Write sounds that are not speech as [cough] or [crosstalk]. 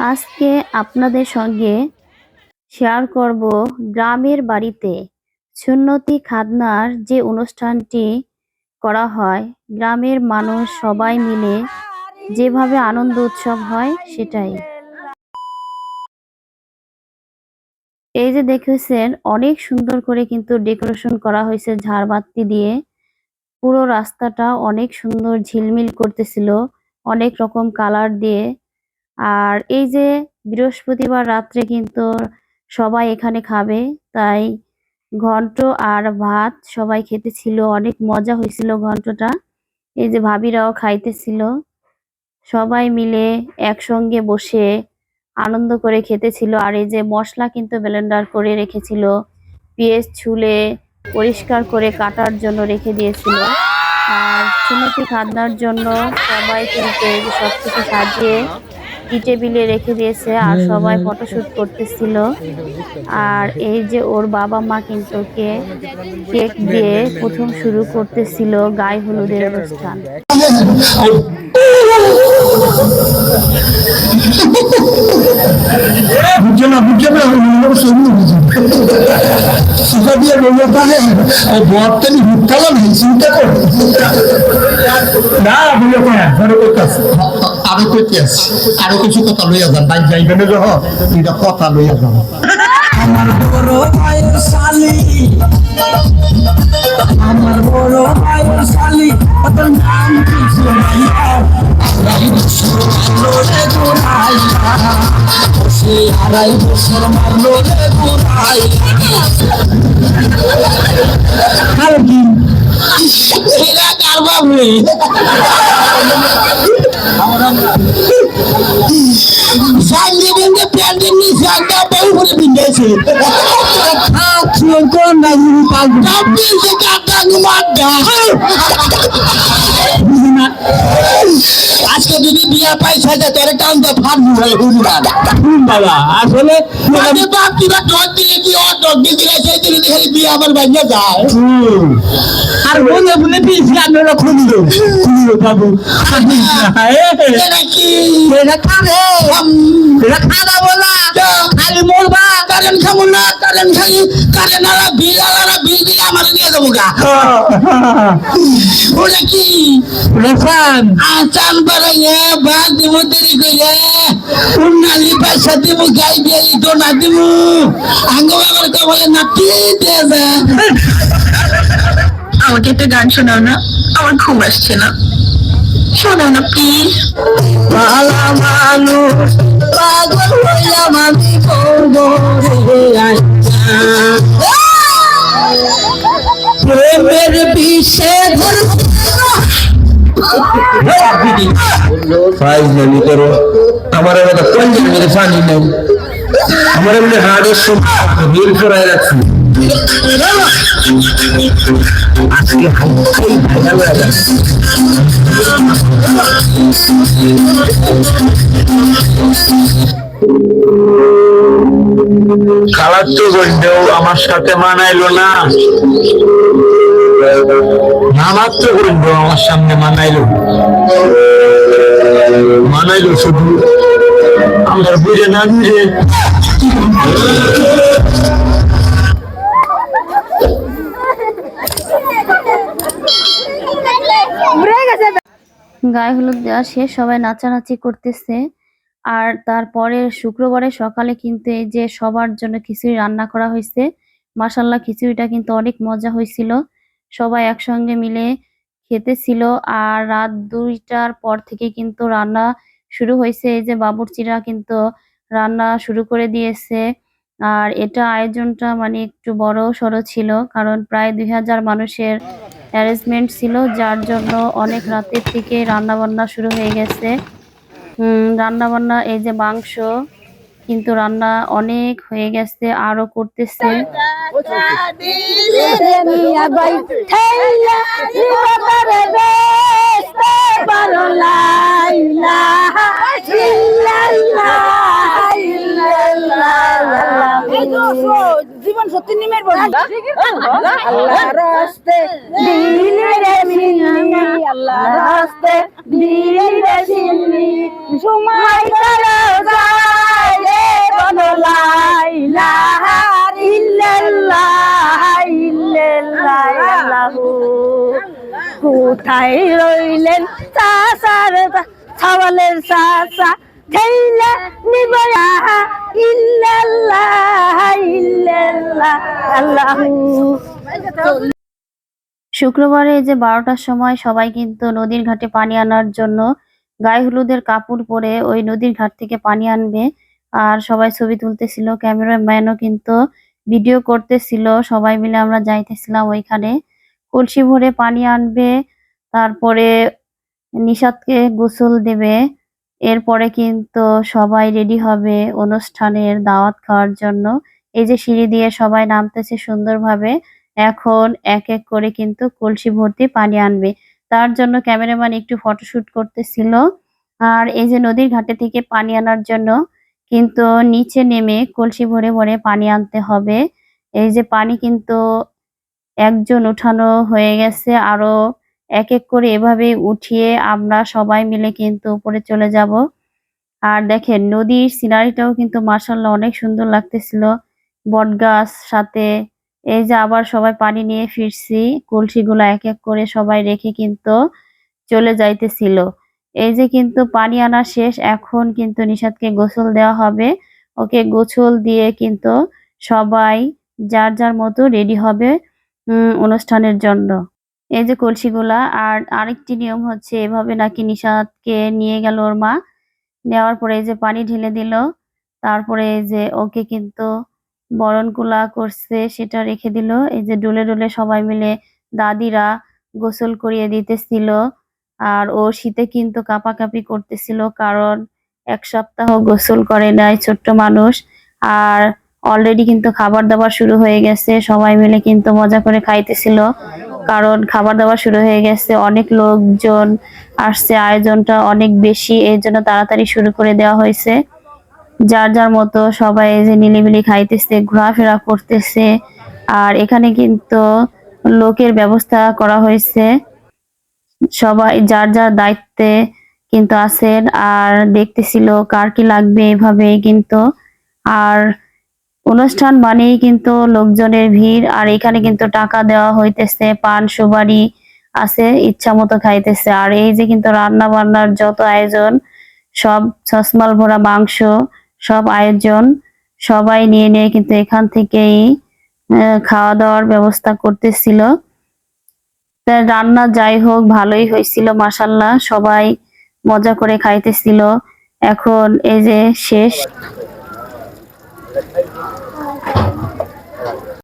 আজকে আপনাদের সঙ্গে শেয়ার করব গ্রামের বাড়িতে সুন্নতি খাদনার যে অনুষ্ঠানটি করা হয়। গ্রামের মানুষ সবাই মিলে যেভাবে আনন্দ উৎসব হয় সেটাই। এই যে দেখেছেন, অনেক সুন্দর করে কিন্তু ডেকোরেশন করা হয়েছে ঝাড়বাতি দিয়ে। পুরো রাস্তাটা অনেক সুন্দর ঝিলমিল করতেছিল। অনেক রকম কালার দিয়ে আর এই যে বৃহস্পতিবার রাত্রে কিন্তু সবাই এখানে খাবে, তাই ঘন্ট আর ভাত সবাই খেতেছিল, অনেক মজা হয়েছিল ঘন্টটা। এই যে ভাবিরাও খাইতেছিল। সবাই মিলে একসঙ্গে বসে আনন্দ করে খেতেছিল। আর এই যে মশলা কিন্তু ব্লেন্ডার করে রেখেছিল, পেঁয়াজ ছুলে পরিষ্কার করে কাটার জন্য রেখে দিয়েছিল। আর সুনতি খাদনার জন্য সবাই কিন্তু এই যে সবকিছু সাজিয়ে টি টেবিলে রেখে দিয়েছে আর সবাই ফটোশুট করতেছিল। আর এই যে ওর বাবা মা কিন্তু কে, কেক দিয়ে প্রথম শুরু করতেছিল গায়ে হলুদের অনুষ্ঠান। না আরও কইতে আরও কিছু কথা লইয়া যান তাই যাইবেন। যখন এটা কথা লইয়া যান। আমার বড় ভাইয়ের শালি। আমার বড় ভাইয়ের শালি ওর নাম কিছু নাই মারলো রে গোড়াইয়া সে আড়াই বছর মারলো রে গোড়াইয়া এরা কার বাবরে সাইলে বেঁধে প্যান্টের নিচে একটা আজকে যদি বিয়া পাই সাজা তোর টান তো ফাটবো বাবা আসলে বাপ কিবা ডক দিয়ে কি ও ডক দিয়ে দিলে সেই দিন খালি বিয়া আমার বাইরে যায়। আর বলে বলে পিছি আমরা খুলিল খুলিল বাবু। এটা কি? এটা খাবে এটা খাওয়া কারেন্ট খালি কারেন্ট আলা বিল আলা বিল দিয়ে আমার দিয়ে দেবো গা। [laughs] ওটা কি? রেফান আচান বাড়াইয়া ভাত দিব দেরি কইয়া উন্নালি পয়সা দিব গাই দিয়ে তো না দিব। আঙ্গ বাবার কবলে নাতি দিয়ে যা আমাকে একটা গান শোনাও না আমার ঘুম আসছে না। শোনাও না প্লিজ পালা মানুষ পাগল হইলাম আমি করব ফাইজলামি করো আমার পানি নেই আমার এমনি হাড়ের সব বিল রাখছি খালার তো আমার সাথে মানাইলো না। আমার তো আমার সামনে মানাইলো। মানাইলো শুধু। বুঝে না বুঝে। গায়ে হলুদ দেওয়া শেষ, সবাই নাচানাচি করতেছে। আর তারপরে শুক্রবারে সকালে কিন্তু এই যে সবার জন্য খিচুড়ি রান্না করা হয়েছে। মাসাল্লাহ খিচুড়িটা কিন্তু অনেক মজা হয়েছিল। সবাই একসঙ্গে মিলে খেতেছিল আর রাত দুইটার পর থেকে কিন্তু রান্না শুরু হয়েছে। এই যে বাবুর্চিরা কিন্তু রান্না শুরু করে দিয়েছে। আর এটা আয়োজনটা মানে একটু বড় সড়ো ছিল, কারণ প্রায় দুই হাজার মানুষের অ্যারেঞ্জমেন্ট ছিল, যার জন্য অনেক রাতের থেকে রান্না বান্না শুরু হয়ে গেছে। হুম রান্না বান্না এই যে মাংস কিন্তু রান্না অনেক হয়ে গেছে আরও করতেছে। জীবন সত্যি নিমের আল্লাহ রাস্তে আল্লাহ রাস্তে কোথায় রইলেন শুক্রবারে যে বারোটার সময় সবাই কিন্তু নদীর ঘাটে পানি আনার জন্য গায়ে হলুদের কাপড় পরে ওই নদীর ঘাট থেকে পানি আনবে। আর সবাই ছবি তুলতেছিল, ক্যামেরাম্যানও কিন্তু ভিডিও করতেছিল, সবাই মিলে আমরা যাইতেছিলাম ওইখানে। কলসি ভরে পানি আনবে, তারপরে নিষাদকে গোসল দেবে, এরপরে কিন্তু সবাই রেডি হবে অনুষ্ঠানের দাওয়াত খাওয়ার জন্য। এই যে সিঁড়ি দিয়ে সবাই নামতেছে সুন্দরভাবে, এখন এক এক করে কিন্তু কলসি ভর্তি পানি আনবে। তার জন্য ক্যামেরাম্যান একটু ফটোশুট করতেছিল। আর এই যে নদীর ঘাটে থেকে পানি আনার জন্য কিন্তু নিচে নেমে কলসি ভরে ভরে পানি আনতে হবে। এই যে পানি কিন্তু একজন উঠানো হয়ে গেছে, আরও এক এক করে এভাবে উঠিয়ে আমরা সবাই মিলে কিন্তু উপরে চলে যাব। আর দেখেন, নদীর সিনারিটাও কিন্তু মার্শাল্লাহ অনেক সুন্দর লাগতেছিল। বটগাছ সাথে এই যে আবার সবাই পানি নিয়ে ফিরছি, কলসিগুলো এক এক করে সবাই রেখে কিন্তু চলে যাইতেছিল। এই যে কিন্তু পানি আনা শেষ, এখন কিন্তু নিষাদকে গোসল দেওয়া হবে। ওকে গোসল দিয়ে কিন্তু সবাই যার যার মতো রেডি হবে অনুষ্ঠানের জন্য। এই যে কলসিগুলা, আর আরেকটি নিয়ম হচ্ছে এভাবে নাকি নিষাদকে নিয়ে গেল ওর মা। নেওয়ার পরে এই যে পানি ঢেলে দিল, তারপরে এই যে ওকে কিন্তু বরণ কুলা করছে, সেটা রেখে দিল। এই যে ডোলে ডোলে সবাই মিলে দাদিরা গোসল করিয়ে দিতেছিল। আর ও শীতে কিন্তু কাঁপাকাঁপি করতেছিল কারণ এক সপ্তাহ গোসল করে নাই ছোট্ট মানুষ। আর অলরেডি কিন্তু খাবার দাবার শুরু হয়ে গেছে, সবাই মিলে কিন্তু মজা করে খাইতেছিল। কারণ খাবার দাবার শুরু হয়ে গেছে, অনেক লোকজন আসছে, আয়োজনটা অনেক বেশি এই জন্য তাড়াতাড়ি শুরু করে দেওয়া হয়েছে। যার যার মতো সবাই যে নিলিবিলি খাইতেছে, ঘোরাফেরা করতেছে। আর এখানে কিন্তু লোকের ব্যবস্থা করা হয়েছে। সবাই যার যার দায়িত্বে কিন্তু আছেন আর দেখতেছিল কার কি লাগবে এভাবে কিন্তু। আর অনুষ্ঠান মানেই কিন্তু লোকজনের ভিড় আর এখানে কিন্তু টাকা দেওয়া হইতেছে, পান, সুপারি আছে, ইচ্ছা মতো খাইতেছে। আর এই যে কিন্তু রান্না বান্নার যত আয়োজন, সব সসমাল ভরা মাংস, সব আয়োজন, সবাই নিয়ে নিয়ে কিন্তু এখান থেকেই খাওয়া দাওয়ার ব্যবস্থা করতেছিল। রান্না যাই হোক ভালোই হয়েছিল মাসাল্লাহ সবাই মজা করে খাইতেছিল। এখন এই যে শেষ।